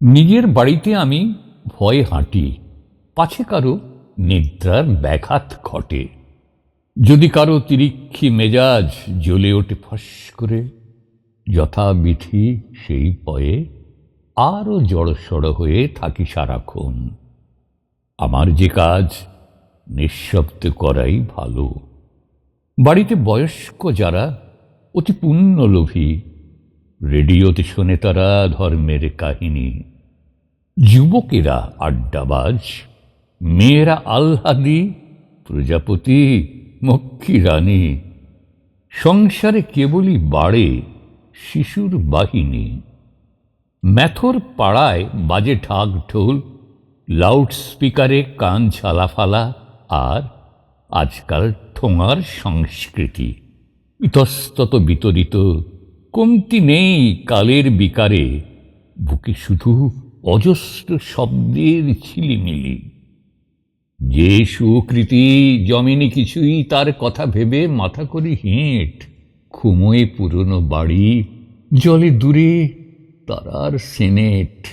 নিজের বাড়িতে আমি ভয়ে হাঁটি। পাছে কারও নিদ্রার ব্যাঘাত ঘটে। যদি কারও তিরিক্ষি মেজাজ জ্বলে ওঠে ফস করে, যথাবিধি সেই পয়ে আরও জড়সড় হয়ে থাকি সারাক্ষণ। আমার যে কাজ নিঃশব্দ করাই ভালো। বাড়িতে বয়স্ক যারা অতি পুণ্যলোভী রেডিওতে শোনে তারা ধর্মের কাহিনী। যুবকেরা আড্ডাবাজ, মেয়েরা আহ্লাদি, প্রজাপতি মক্ষী রানী সংসারে কেবলই বাড়ে শিশুর বাহিনী। ম্যাথর পাড়ায় বাজে ঢাক ঢোল, লাউড স্পিকারে কান ঝালাফালা, আর আজকাল ঠোঙার সংস্কৃতি। ইতস্তত বিতরিত কমতি নেই কালের বিকারে। বুকে শুধু অজস্র শব্দের ছিলিমিলি। যে সুকৃতি জমেনি কিছুই তার কথা ভেবে মাথা করি হেঁট খুমোয় পুরনো বাড়ি, জলে দূরে তারার সেনেট।